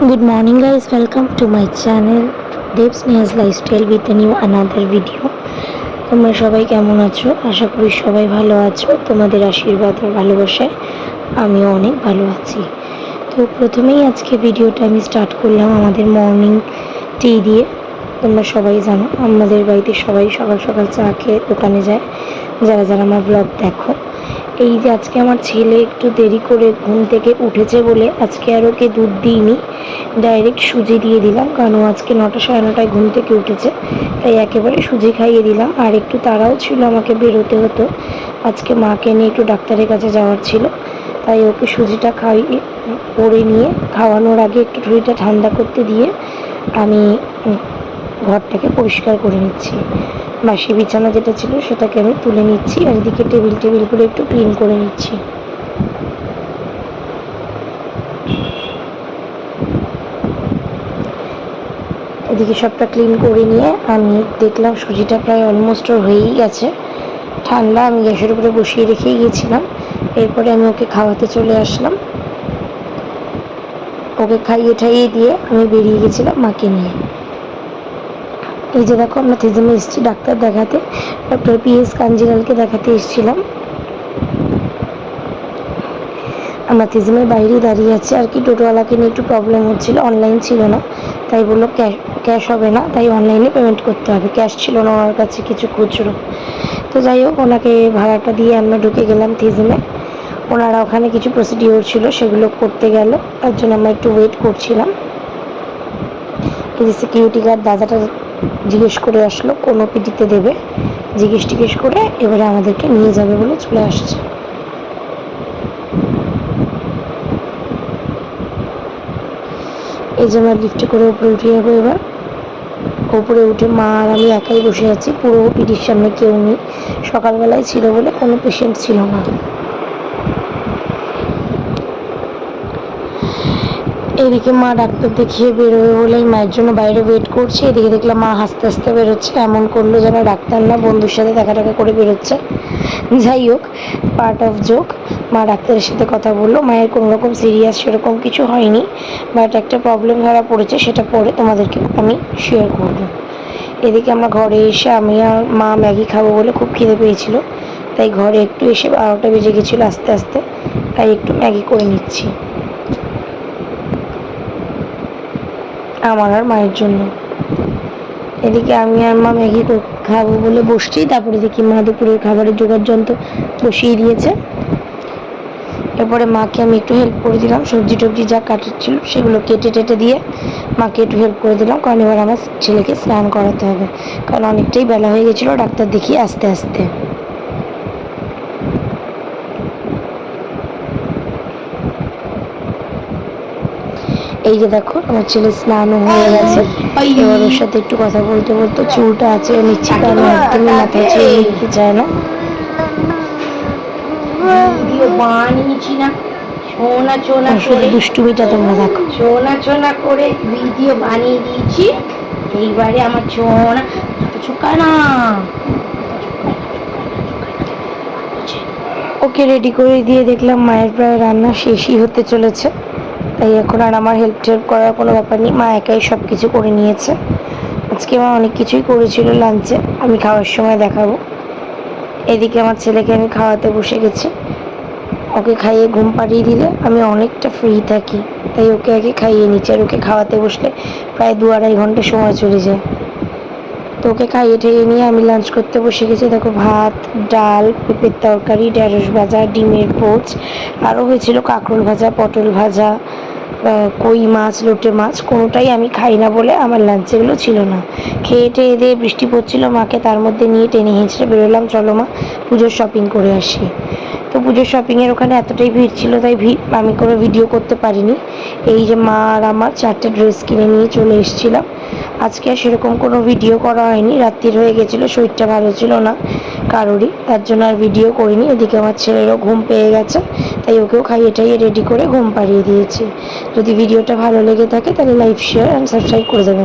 Morning guys, welcome to my channel Dev's News Lifestyle with a new another video. তোমরা সবাই কেমন আছো? আশা করি সবাই ভালো আছো। তোমাদের আশীর্বাদ আর ভালোবাসায় আমিও অনেক ভালো আছি। তো প্রথমেই আজকে ভিডিওটা আমি স্টার্ট করলাম আমাদের মর্নিং টি দিয়ে। তোমরা সবাই জানো আমাদের বাড়িতে সবাই সকাল সকাল চা খেয়ে দোকানে যায়। যারা যারা আমার ব্লগ দেখো। এই যে আজকে আমার ছেলে একটু দেরি করে ঘুম থেকে উঠেছে বলে আজকে আর ওকে দুধ দিইনি। ডাইরেক্ট সুজি দিয়ে দিলাম, কারণ ও আজকে নটা সাড়ে নটায় ঘুম থেকে উঠেছে। তাই একেবারে সুজি খাইয়ে দিলাম, আর একটু তাড়াও ছিল, আমাকে বেরোতে হতো। আজকে মাকে নিয়ে একটু ডাক্তারের কাছে যাওয়ার ছিল। তাই ওকে সুজিটা খাইয়ে করে নিয়ে খাওয়ানোর আগে একটু শরীরটা ঠান্ডা করতে দিয়ে আমি ঘরটাকে পরিষ্কার করে নিচ্ছি। বাসি বিছানা যেটা ছিল সেটাকে আমি তুলে নিচ্ছি আর এদিকে টেবিল টেবিলগুলো একটু ক্লিন করে নিচ্ছি। এদিকে সবটা ক্লিন করে নিয়ে আমি দেখলাম সুজিটা প্রায় অলমোস্ট হয়েই গেছে। ঠান্ডা, আমি গ্যাসের উপরে বসিয়ে রেখেই গেছিলাম এরপরে আমি ওকে খাওয়াতে চলে আসলাম। ওকে খাইয়ে ঠাইয়ে দিয়ে আমি বেরিয়ে গেছিলাম মাকে নিয়ে। এই যে দেখো, আমরা থেজমে এসেছি, ডাক্তার দেখাতে। ডক্টর পি এস কাঞ্জিলালকে দেখাতে এসেছিলাম। আমরা থেজমের বাইরে দাঁড়িয়ে আছি। আর কি, টোটোওয়ালাকে নিয়ে একটু প্রবলেম হচ্ছিল অনলাইন ছিল না। তাই বলল ক্যাশ ক্যাশ হবে না। তাই অনলাইনে পেমেন্ট করতে হবে। ক্যাশ ছিল না ওনার কাছে, কিছু খুচরো। তো যাই হোক, ওনাকে ভাড়াটা দিয়ে আমরা ঢুকে গেলাম থিজমে। ওনারা ওখানে কিছু প্রসিডিওর ছিল, সেগুলো করতে গেল। তার জন্য আমরা একটু ওয়েট করছিলাম। এই যে সিকিউরিটি গার্ড দাদাটা জিজ্ঞেস করে আসলো, কোন পিটিতে দেবে? জিজ্ঞেস টিজ্ঞেস করে এবারে আমাদেরকে নিয়ে যাবে বলে চলে আসছে। এই যে আমরা লিফটে করে উপরে উঠে যাব এবার। উপরে উঠে মা আর আমি একাই বসে আছি, পুরো পিটির সামনে কেউ নেই। সকালবেলায় ছিল বলে কোনো পেশেন্ট ছিল না। এদিকে মা ডাক্তার দেখিয়ে বেরোবে বলেই মায়ের জন্য বাইরে ওয়েট করছে। এদিকে দেখলাম মা হাসতে হাসতে বেরোচ্ছে। এমন করল যেন ডাক্তার না বন্ধুর সাথে দেখা টাকা করে বেরোচ্ছে। যাই হোক পার্ট অফ জোক মা ডাক্তারের সাথে কথা বলল। মায়ের কোনো রকম সিরিয়াস সেরকম কিছু হয়নি বাট একটা প্রবলেম ধরা পড়েছে, সেটা পরে তোমাদেরকে আমি শেয়ার করব। এদিকে আমরা ঘরে এসে আমি আর মা ম্যাগি খাব বলে খুব খিদে পেয়েছিল। তাই ঘরে একটু এসে বারোটা বেজে গেছিল আস্তে আস্তে। তাই একটু ম্যাগি করে নিচ্ছি। আমার আর মায়ের জন্য। এদিকে আমি আর মা ম্যাগি খাব বলে বসছি, তারপরে দেখি মা দুপুরের খাবারের জোগাড় যন্ত্র বসিয়ে দিয়েছে। এরপরে মাকে আমি একটু হেল্প করে দিলাম, সবজি টবজি যা কাটার ছিল সেগুলো কেটে টেটে দিয়ে মাকে একটু হেল্প করে দিলাম, কারণ এবার আমার ছেলেকে স্নান করাতে হবে। কারণ অনেকটাই বেলা হয়ে গেছিল, ডাক্তার দেখিয়ে আস্তে আস্তে। এই যে দেখো আমার ছেলে স্নান হয়ে গেছে। এবার ওর সাথে একটু কথা বলতে বলতে চুলটা আছে নিচ্ছি কারণ একদমই মাথায় চুল নিতে চায় না। চোনা শুধু দুষ্টুমিটা তোমরা দেখো। চোনা করে ভিডিও বানিয়ে দিয়েছি। এইবারে আমার সোনা চুকা না। ওকে রেডি করে দিয়ে দেখলাম মায়ের প্রায় রান্না শেষই হতে চলেছে। তাই এখন আর আমার হেল্প টেল্প করার কোনো ব্যাপার নেই। মা একাই সব কিছু করে নিয়েছে। আজকে মা অনেক কিছুই করেছিল লাঞ্চে আমি খাওয়ার সময় দেখাবো। এদিকে আমার ছেলেকে আমি খাওয়াতে বসে গেছি। ওকে খাইয়ে ঘুম পাড়িয়ে দিলে আমি অনেকটা ফ্রি থাকি। তাই ওকে আগে খাইয়ে নিচ্ছি। আর ওকে খাওয়াতে বসলে প্রায় দু আড়াই ঘণ্টা সময় চলে যায়। তো ওকে খাইয়ে ঠাইয়ে নিয়ে আমি লাঞ্চ করতে বসে গেছি। দেখো ভাত, ডাল, পেঁপের তরকারি, ঢেঁড়স ভাজা, ডিমের পোচ। আরও হয়েছিল কাঁকরোল ভাজা, পটল ভাজা কই মাছ, লোটে মাছ, কোনোটাই আমি খাই না বলে আমার লাঞ্চেগুলো ছিল না। খেয়ে টেয়ে দিয়ে বৃষ্টি পড়ছিল, মাকে তার মধ্যে নিয়ে টেনে হেঁচড়ে বেরোলাম, চলো মা, পুজোর শপিং করে আসি। তো পুজোর শপিংয়ের ওখানে এতটাই ভিড় ছিল, তাই ভিড় আমি কোনো ভিডিও করতে পারিনি। এই যে মা আর আমার চারটে ড্রেস কিনে নিয়ে চলে এসেছিলাম। আজকে আর সেরকম কোনো ভিডিও করা হয়নি, রাত্রির হয়ে গেছিল, শরীরটা ভালো ছিল না। কারোরই। তার জন্য আর ভিডিও করিনি। এদিকে আমার ছেলেরও ঘুম পেয়ে গেছে। তাই ওকেও খাইয়ে টাইয়ে রেডি করে ঘুম পাড়িয়ে দিয়েছি। যদি ভিডিওটা ভালো লেগে থাকে, তাহলে লাইক শেয়ার অ্যান্ড সাবস্ক্রাইব করে দেবেন।